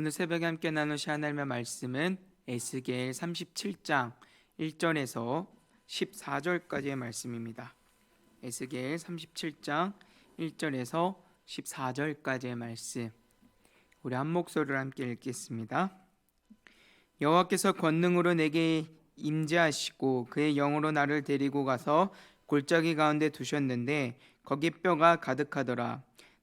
오늘 새벽에 함께 나누실 하나님의 말씀은 에스겔 37장 1절에서 14절까지의 말씀입니다. 에스겔 37장 1절에서 14절까지의 말씀. 우리 한 목소리로 함께 읽겠습니다. 여호와께서 권능으로 내게 임재하시고 그의 영으로 나를 데리고 가서 골짜기 가운데 두셨는데 거기 뼈가 가득하더라.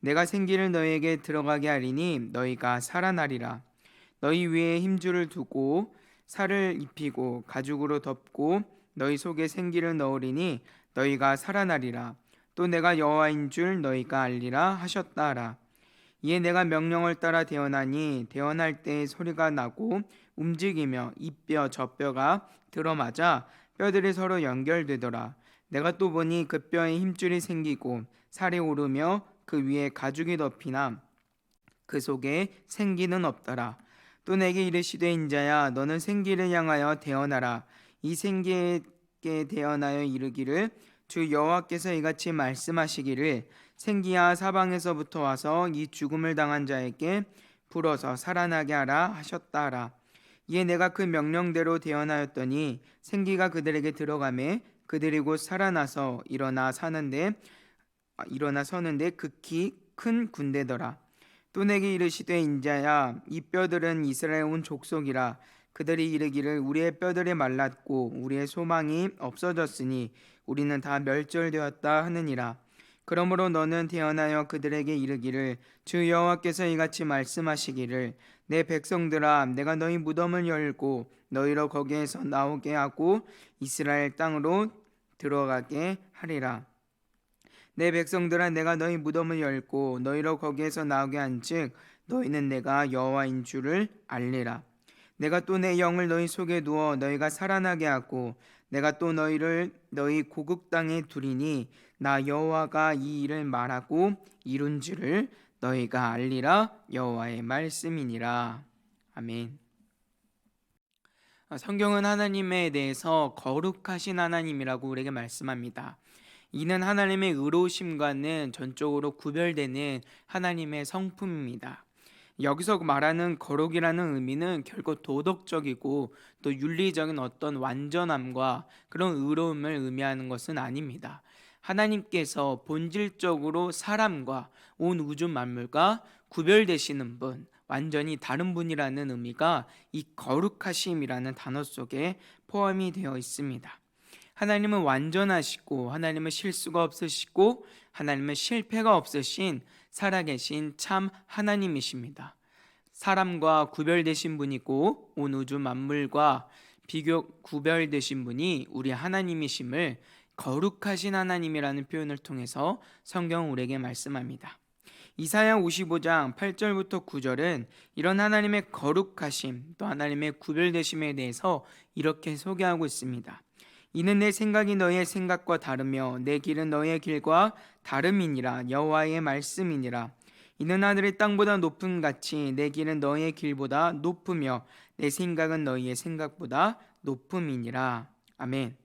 내가 생기를 너희에게 들어가게 하리니 너희가 살아나리라. 너희 위에 힘줄을 두고 살을 입히고 가죽으로 덮고 너희 속에 생기를 넣으리니 너희가 살아나리라. 또 내가 여호와인 줄 너희가 알리라 하셨다라. 이에 내가 명령을 따라 대언하니 대언할 때 소리가 나고 움직이며 이 뼈 저 뼈가 들어맞아 뼈들이 서로 연결되더라. 내가 또 보니 그 뼈에 힘줄이 생기고 살이 오르며 그 위에 가죽이 덮이나 그 속에 생기는 없더라. 또 내게 이르시되 인자야 너는 생기를 향하여 대언하라. 이 생기에게 대언하여 이르기를 주 여호와께서 이같이 말씀하시기를 생기야 사방에서부터 와서 이 죽음을 당한 자에게 불어서 살아나게 하라 하셨다라. 이에 내가 그 명령대로 대언하였더니 생기가 그들에게 들어가매 그들이 곧 살아나서 일어나 사는데 아, 일어나 서는데 극히 큰 군대더라. 또 내게 이르시되 인자야 이 뼈들은 이스라엘 온 족속이라 그들이 이르기를 우리의 뼈들이 말랐고 우리의 소망이 없어졌으니 우리는 다 멸절되었다 하느니라. 그러므로 너는 태어나여 그들에게 이르기를 주 여호와께서 이같이 말씀하시기를 내 백성들아 내가 너희 무덤을 열고 너희로 거기에서 나오게 하고 이스라엘 땅으로 들어가게 하리라 내 백성들아 내가 너희 무덤을 열고 너희로 거기에서 나오게 한즉 너희는 내가 여호와인 줄을 알리라 내가 또 내 영을 너희 속에 두어 너희가 살아나게 하고 내가 또 너희를 너희 고국 땅에 두리니 나 여호와가 이 일을 말하고 이룬 줄을 너희가 알리라 여호와의 말씀이니라 아멘. 성경은 하나님에 대해서 거룩하신 하나님이라고 우리에게 말씀합니다. 이는 하나님의 의로우심과는 전적으로 구별되는 하나님의 성품입니다. 여기서 말하는 거룩이라는 의미는 결국 도덕적이고 또 윤리적인 어떤 완전함과 그런 의로움을 의미하는 것은 아닙니다. 하나님께서 본질적으로 사람과 온 우주 만물과 구별되시는 분, 완전히 다른 분이라는 의미가 이 거룩하심이라는 단어 속에 포함이 되어 있습니다. 하나님은 완전하시고 하나님은 실수가 없으시고 하나님은 실패가 없으신 살아계신 참 하나님이십니다. 사람과 구별되신 분이고 온 우주 만물과 비교 구별되신 분이 우리 하나님이심을 거룩하신 하나님이라는 표현을 통해서 성경 우리에게 말씀합니다. 이사야 55장 8절부터 9절은 이런 하나님의 거룩하심 또 하나님의 구별되심에 대해서 이렇게 소개하고 있습니다. 이는 내 생각이 너의 생각과 다르며 내 길은 너의 길과 다름이니라 여호와의 말씀이니라 이는 하늘의 땅보다 높은 같이 내 길은 너의 길보다 높으며 내 생각은 너희의 생각보다 높음이니라 아멘.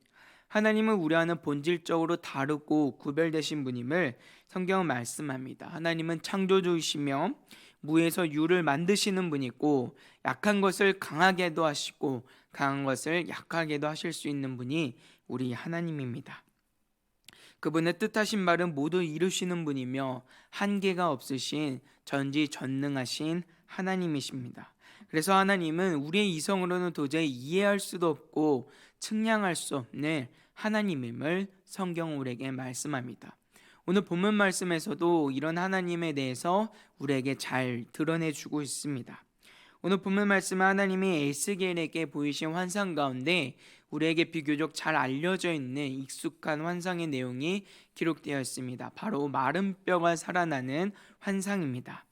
하나님은 우리와는 본질적으로 다르고 구별되신 분임을 성경은 말씀합니다. 하나님은 창조주이시며 무에서 유를 만드시는 분이고 약한 것을 강하게도 하시고 강한 것을 약하게도 하실 수 있는 분이 우리 하나님입니다. 그분의 뜻하신 말은 모두 이루시는 분이며 한계가 없으신 전지전능하신 하나님이십니다. 그래서 하나님은 우리의 이성으로는 도저히 이해할 수도 없고 측량할 수 없는 하나님임을 성경 우리에게 말씀합니다. 오늘 본문 말씀에서도 이런 하나님에 대해서 우리에게 잘 드러내 주고 있습니다. 오늘 본문 말씀은 하나님이 에스겔에게 보이신 환상 가운데 우리에게 비교적 잘 알려져 있는 익숙한 환상의 내용이 기록되어 있습니다. 바로 마른 뼈가 살아나는 환상입니다.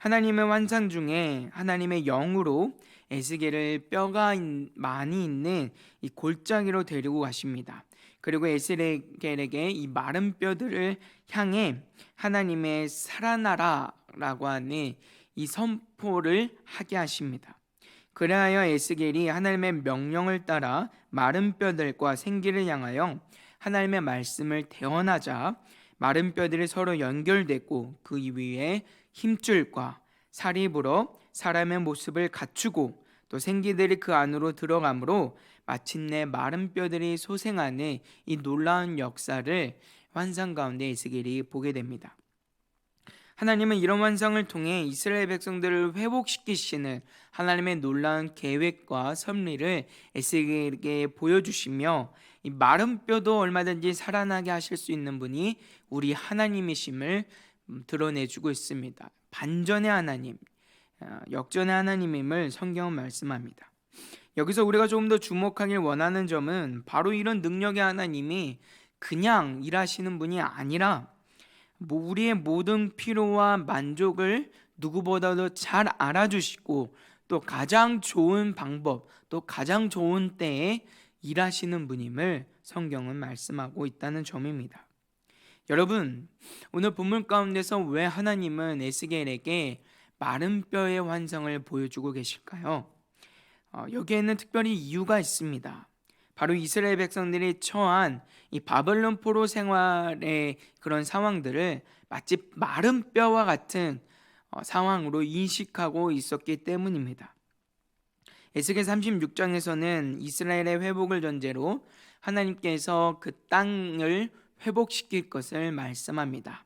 하나님의 환상 중에 하나님의 영으로 에스겔을 뼈가 있- 많이 있는 이 골짜기로 데리고 가십니다. 그리고 에스겔에게 이 마른 뼈들을 향해 하나님의 살아나라라고 하는 이 선포를 하게 하십니다. 그래하여 에스겔이 하나님의 명령을 따라 마른 뼈들과 생기를 향하여 하나님의 말씀을 대언하자 마른 뼈들이 서로 연결되고 그 위에 힘줄과 살이 불어 사람의 모습을 갖추고 또 생기들이 그 안으로 들어가므로 마침내 마른 뼈들이 소생하는 이 놀라운 역사를 환상 가운데 에스겔이 보게 됩니다. 하나님은 이런 환상을 통해 이스라엘 백성들을 회복시키시는 하나님의 놀라운 계획과 섭리를 에스겔에게 보여주시며 이 마른 뼈도 얼마든지 살아나게 하실 수 있는 분이 우리 하나님이심을 음, 드러내주고 있습니다. 반전의 하나님, 아, 역전의 하나님임을 성경은 말씀합니다. 여기서 우리가 조금 더 주목하길 원하는 점은 바로 이런 능력의 하나님이 그냥 일하시는 분이 아니라 뭐 우리의 모든 필요와 만족을 누구보다도 잘 알아주시고 또 가장 좋은 방법 또 가장 좋은 때에 일하시는 분임을 성경은 말씀하고 있다는 점입니다. 여러분 오늘 본문 가운데서 왜 하나님은 에스겔에게 마른 뼈의 환상을 보여주고 계실까요? 어, 여기에는 특별히 이유가 있습니다. 바로 이스라엘 백성들이 처한 이 바벨론 포로 생활의 그런 상황들을 마치 마른 뼈와 같은 어, 상황으로 인식하고 있었기 때문입니다. 에스겔 36장에서는 이스라엘의 회복을 전제로 하나님께서 그 땅을 회복시킬 것을 말씀합니다.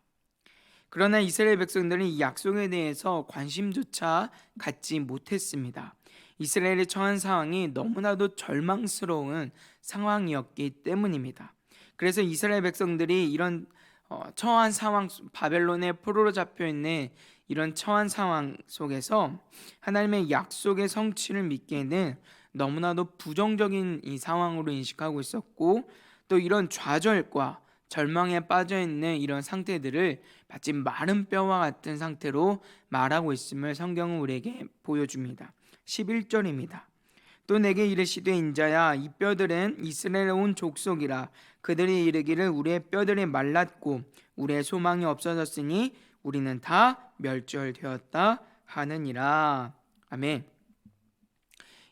그러나 이스라엘 백성들은 이 약속에 대해서 관심조차 갖지 못했습니다. 이스라엘의 처한 상황이 너무나도 절망스러운 상황이었기 때문입니다. 그래서 이스라엘 백성들이 이런 어, 처한 상황 바벨론의 포로로 잡혀 있는 이런 처한 상황 속에서 하나님의 약속의 성취를 믿기에는 너무나도 부정적인 이 상황으로 인식하고 있었고 또 이런 좌절과 절망에 빠져 있는 이런 상태들을 마치 마른 뼈와 같은 상태로 말하고 있음을 성경은 우리에게 보여줍니다. 11절입니다. 또 내게 이르시되 인자야 이 뼈들은 이스라엘 온 족속이라 그들이 이르기를 우리의 뼈들이 말랐고 우리의 소망이 없어졌으니 우리는 다 멸절되었다 하느니라 아멘.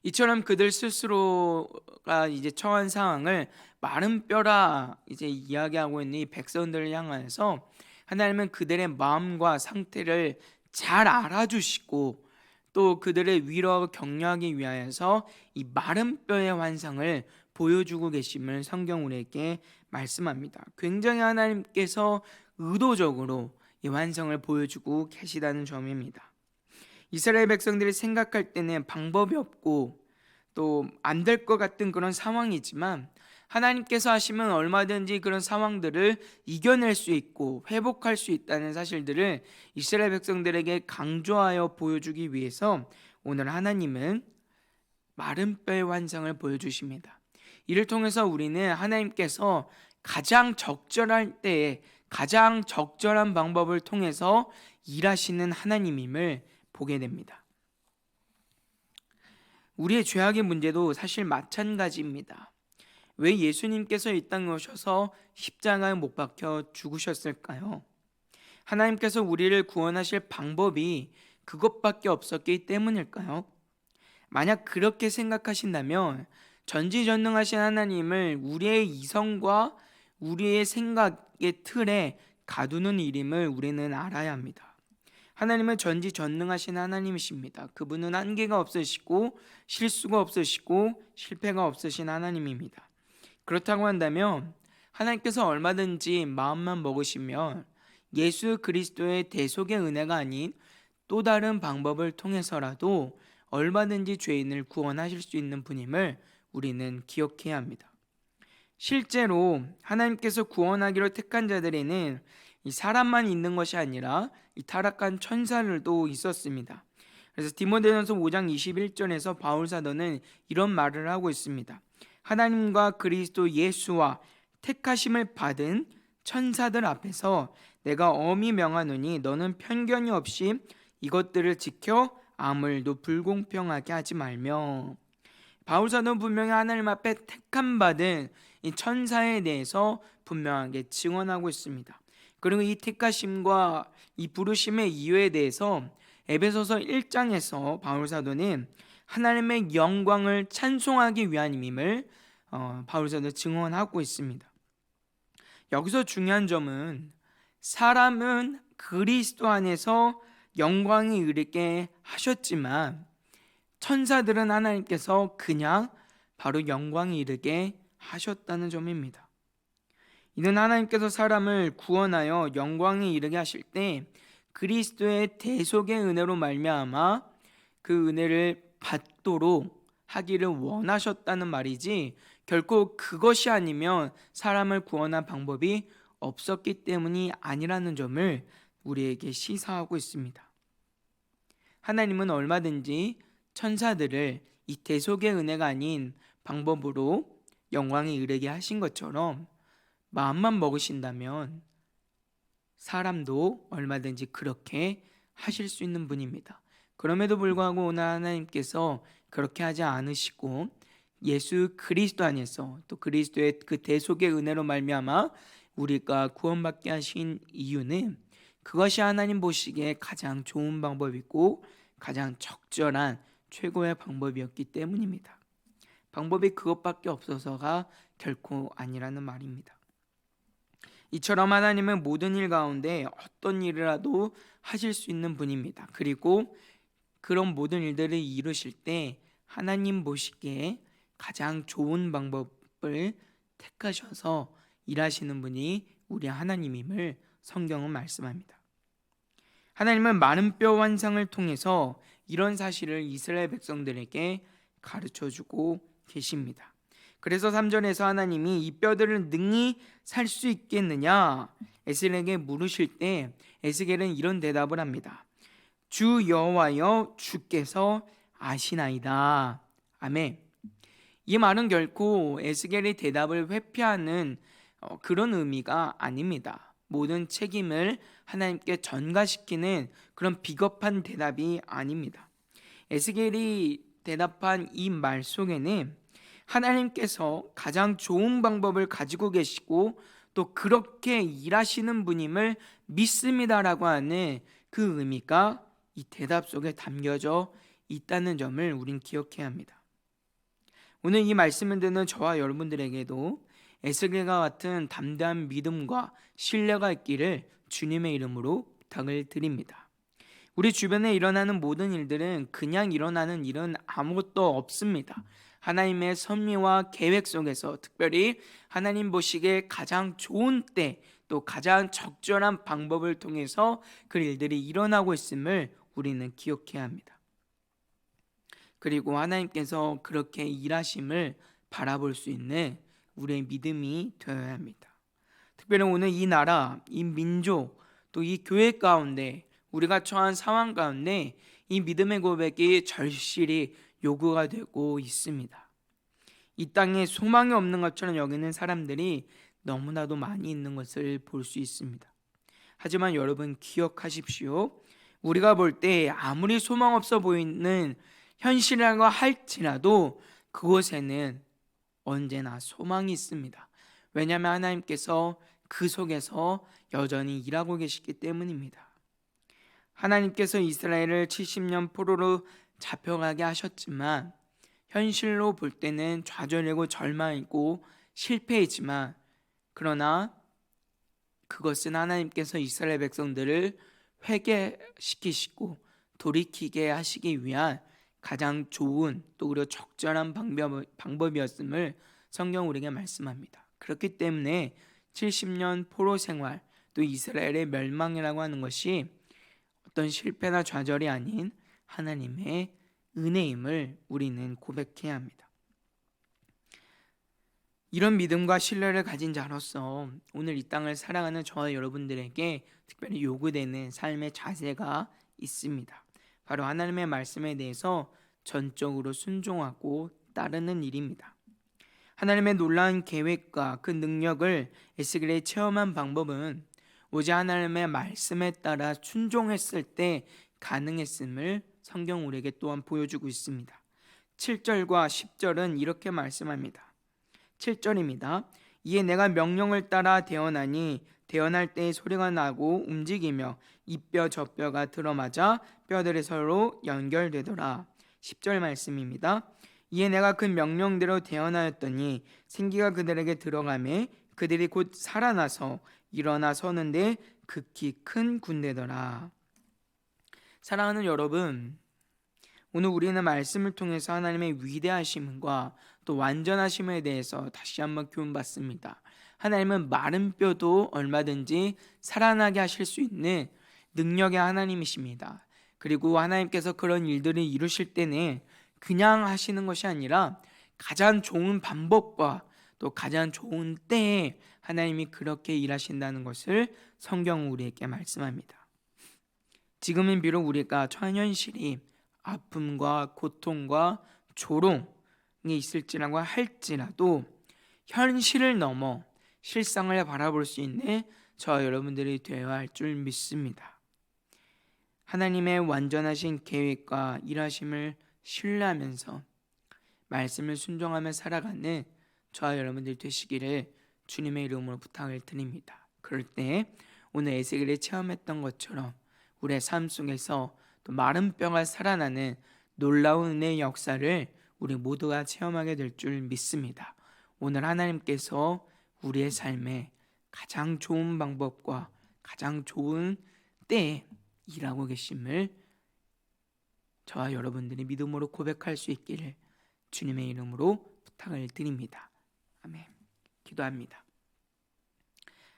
이처럼 그들 스스로가 이제 처한 상황을 마른 뼈라 이제 이야기하고 있는 이 백성들을 향하여서 하나님은 그들의 마음과 상태를 잘 알아주시고 또 그들의 위로하고 격려하기 위하여서 이 마른 뼈의 환상을 보여주고 계심을 성경 우리에게 말씀합니다. 굉장히 하나님께서 의도적으로 이 환상을 보여주고 계시다는 점입니다. 이스라엘 백성들이 생각할 때는 방법이 없고 또 안 될 것 같은 그런 상황이지만 하나님께서 하시면 얼마든지 그런 상황들을 이겨낼 수 있고 회복할 수 있다는 사실들을 이스라엘 백성들에게 강조하여 보여주기 위해서 오늘 하나님은 마른 뼈의 환상을 보여주십니다. 이를 통해서 우리는 하나님께서 가장 적절할 때에 가장 적절한 방법을 통해서 일하시는 하나님임을 보게 됩니다. 우리의 죄악의 문제도 사실 마찬가지입니다. 왜 예수님께서 이 땅에 오셔서 십자가에 못 박혀 죽으셨을까요? 하나님께서 우리를 구원하실 방법이 그것밖에 없었기 때문일까요? 만약 그렇게 생각하신다면 전지전능하신 하나님을 우리의 이성과 우리의 생각의 틀에 가두는 일임을 우리는 알아야 합니다. 하나님은 전지전능하신 하나님이십니다. 그분은 한계가 없으시고 실수가 없으시고 실패가 없으신 하나님입니다. 그렇다고 한다면 하나님께서 얼마든지 마음만 먹으시면 예수 그리스도의 대속의 은혜가 아닌 또 다른 방법을 통해서라도 얼마든지 죄인을 구원하실 수 있는 분임을 우리는 기억해야 합니다. 실제로 하나님께서 구원하기로 택한 자들에는 이 사람만 있는 것이 아니라 이 타락한 천사들도 있었습니다. 그래서 디모데전서 5장 21절에서 바울 사도는 이런 말을 하고 있습니다. 하나님과 그리스도 예수와 택하심을 받은 천사들 앞에서 내가 엄히 명하노니 너는 편견이 없이 이것들을 지켜 아무 일도 불공평하게 하지 말며 바울 사도는 분명히 하나님 앞에 택함 받은 이 천사에 대해서 분명하게 증언하고 있습니다. 그리고 이 택하심과 이 부르심의 이유에 대해서 에베소서 1장에서 바울 사도는 하나님의 영광을 찬송하기 위함임을 어, 바울 사도 증언하고 있습니다. 여기서 중요한 점은 사람은 그리스도 안에서 영광이 이르게 하셨지만 천사들은 하나님께서 그냥 바로 영광이 이르게 하셨다는 점입니다. 이는 하나님께서 사람을 구원하여 영광에 이르게 하실 때 그리스도의 대속의 은혜로 말미암아 그 은혜를 받도록 하기를 원하셨다는 말이지 결코 그것이 아니면 사람을 구원한 방법이 없었기 때문이 아니라는 점을 우리에게 시사하고 있습니다. 하나님은 얼마든지 천사들을 이 대속의 은혜가 아닌 방법으로 영광에 이르게 하신 것처럼 마음만 먹으신다면 사람도 얼마든지 그렇게 하실 수 있는 분입니다. 그럼에도 불구하고 오늘 하나님께서 그렇게 하지 않으시고 예수 그리스도 안에서 또 그리스도의 그 대속의 은혜로 말미암아 우리가 구원받게 하신 이유는 그것이 하나님 보시기에 가장 좋은 방법이고 가장 적절한 최고의 방법이었기 때문입니다. 방법이 그것밖에 없어서가 결코 아니라는 말입니다. 이처럼 하나님은 모든 일 가운데 어떤 일이라도 하실 수 있는 분입니다. 그리고 그런 모든 일들을 이루실 때 하나님 보시기에 가장 좋은 방법을 택하셔서 일하시는 분이 우리 하나님임을 성경은 말씀합니다. 하나님은 마른 뼈 환상을 통해서 이런 사실을 이스라엘 백성들에게 가르쳐 주고 계십니다. 그래서 3절에서 하나님이 이 뼈들을 능히 살 수 있겠느냐 에스겔에게 물으실 때 에스겔은 이런 대답을 합니다. 주 여호와여 주께서 아시나이다. 아멘. 이 말은 결코 에스겔의 대답을 회피하는 어, 그런 의미가 아닙니다. 모든 책임을 하나님께 전가시키는 그런 비겁한 대답이 아닙니다. 에스겔이 대답한 이 말 속에는 하나님께서 가장 좋은 방법을 가지고 계시고 또 그렇게 일하시는 분임을 믿습니다라고 하는 그 의미가 이 대답 속에 담겨져 있다는 점을 우린 기억해야 합니다. 오늘 이 말씀을 듣는 저와 여러분들에게도 에스겔과 같은 담대한 믿음과 신뢰가 있기를 주님의 이름으로 부탁을 드립니다. 우리 주변에 일어나는 모든 일들은 그냥 일어나는 일은 아무것도 없습니다. 하나님의 섭리와 계획 속에서 특별히 하나님 보시기에 가장 좋은 때 또 가장 적절한 방법을 통해서 그 일들이 일어나고 있음을 우리는 기억해야 합니다. 그리고 하나님께서 그렇게 일하심을 바라볼 수 있는 우리의 믿음이 되어야 합니다. 특별히 오늘 이 나라, 이 민족, 또 이 교회 가운데 우리가 처한 상황 가운데 이 믿음의 고백이 절실히 요구가 되고 있습니다. 이 땅에 소망이 없는 것처럼 여기는 사람들이 너무나도 많이 있는 것을 볼 수 있습니다. 하지만 여러분 기억하십시오. 우리가 볼 때 아무리 소망 없어 보이는 현실이라고 할지라도 그곳에는 언제나 소망이 있습니다. 왜냐하면 하나님께서 그 속에서 여전히 일하고 계시기 때문입니다. 하나님께서 이스라엘을 70년 포로로 잡혀가게 하셨지만 현실로 볼 때는 좌절이고 절망이고 실패이지만 그러나 그것은 하나님께서 이스라엘 백성들을 회개시키시고 돌이키게 하시기 위한 가장 좋은 또 그리고 적절한 방법, 방법 이었음을 성경 우리에게 말씀합니다. 그렇기 때문에 70년 포로 생활 또 이스라엘의 멸망이라고 하는 것이 어떤 실패나 좌절이 아닌 하나님의 은혜임을 우리는 고백해야 합니다. 이런 믿음과 신뢰를 가진 자로서 오늘 이 땅을 사랑하는 저와 여러분들에게 특별히 요구되는 삶의 자세가 있습니다. 바로 하나님의 말씀에 대해서 전적으로 순종하고 따르는 일입니다. 하나님의 놀라운 계획과 그 능력을 에스겔이 체험한 방법은 오직 하나님의 말씀에 따라 순종했을 때 가능했음을 성경 우리에게 또한 보여주고 있습니다. 7절과 10절은 이렇게 말씀합니다. 7절입니다. 이에 내가 명령을 따라 대언하니 대언할 때의 소리가 나고 움직이며 이 뼈 저 뼈가 들어맞아 뼈들이 서로 연결되더라. 10절 말씀입니다. 이에 내가 그 명령대로 대언하였더니 생기가 그들에게 들어가매 그들이 곧 살아나서 일어나 서는데 극히 큰 군대더라. 사랑하는 여러분, 오늘 우리는 말씀을 통해서 하나님의 위대하심과 또 완전하심에 대해서 다시 한번 교훈받습니다. 하나님은 마른 뼈도 얼마든지 살아나게 하실 수 있는 능력의 하나님이십니다. 그리고 하나님께서 그런 일들을 이루실 때는 그냥 하시는 것이 아니라 가장 좋은 방법과 또 가장 좋은 때에 하나님이 그렇게 일하신다는 것을 성경은 우리에게 말씀합니다. 지금은 비록 우리가 처한 현실이 아픔과 고통과 조롱이 있을지라고 할지라도 현실을 넘어 실상을 바라볼 수 있는 저 여러분들이 되어야 할 줄 믿습니다. 하나님의 완전하신 계획과 일하심을 신뢰하면서 말씀을 순종하며 살아가는 저와 여러분들 되시기를 주님의 이름으로 부탁을 드립니다. 그럴 때 오늘 에스겔이 체험했던 것처럼 우리의 삶 속에서 또 마른 뼈가 살아나는 놀라운 은혜의 역사를 우리 모두가 체험하게 될 줄 믿습니다. 오늘 하나님께서 우리의 삶에 가장 좋은 방법과 가장 좋은 때에 일하고 계심을 저와 여러분들이 믿음으로 고백할 수 있기를 주님의 이름으로 부탁을 드립니다. 아멘. 기도합니다.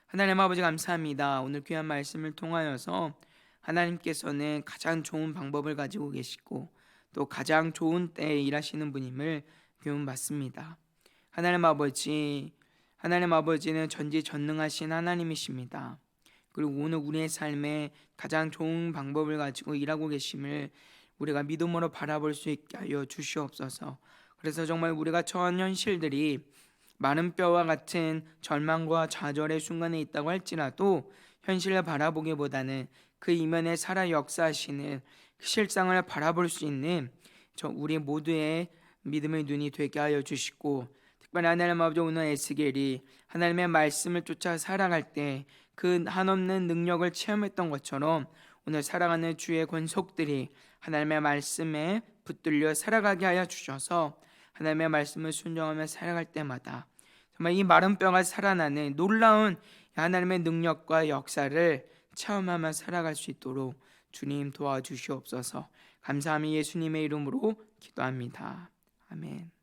하나님 아버지 감사합니다. 오늘 귀한 말씀을 통하여서 하나님께서는 가장 좋은 방법을 가지고 계시고 또 가장 좋은 때에 일하시는 분임을 교훈받습니다. 하나님 아버지, 하나님 아버지는 전지전능하신 하나님이십니다. 그리고 오늘 우리의 삶에 가장 좋은 방법을 가지고 일하고 계심을 우리가 믿음으로 바라볼 수 있게 하여 주시옵소서. 그래서 정말 우리가 처한 현실들이 마른 뼈와 같은 절망과 좌절의 순간에 있다고 할지라도 현실을 바라보기보다는 그 이면에 살아 역사하시는 그 실상을 바라볼 수 있는 저 우리 모두의 믿음의 눈이 되게 하여 주시고 특별히 하나님 아버지 오늘 에스겔이 하나님의 말씀을 쫓아 살아갈 때 그 한없는 능력을 체험했던 것처럼 오늘 살아가는 주의 권속들이 하나님의 말씀에 붙들려 살아가게 하여 주셔서 하나님의 말씀을 순종하며 살아갈 때마다 정말 이 마른 뼈가 살아나는 놀라운 하나님의 능력과 역사를 체험하며 살아갈 수 있도록 주님 도와주시옵소서. 감사함이 예수님의 이름으로 기도합니다. 아멘.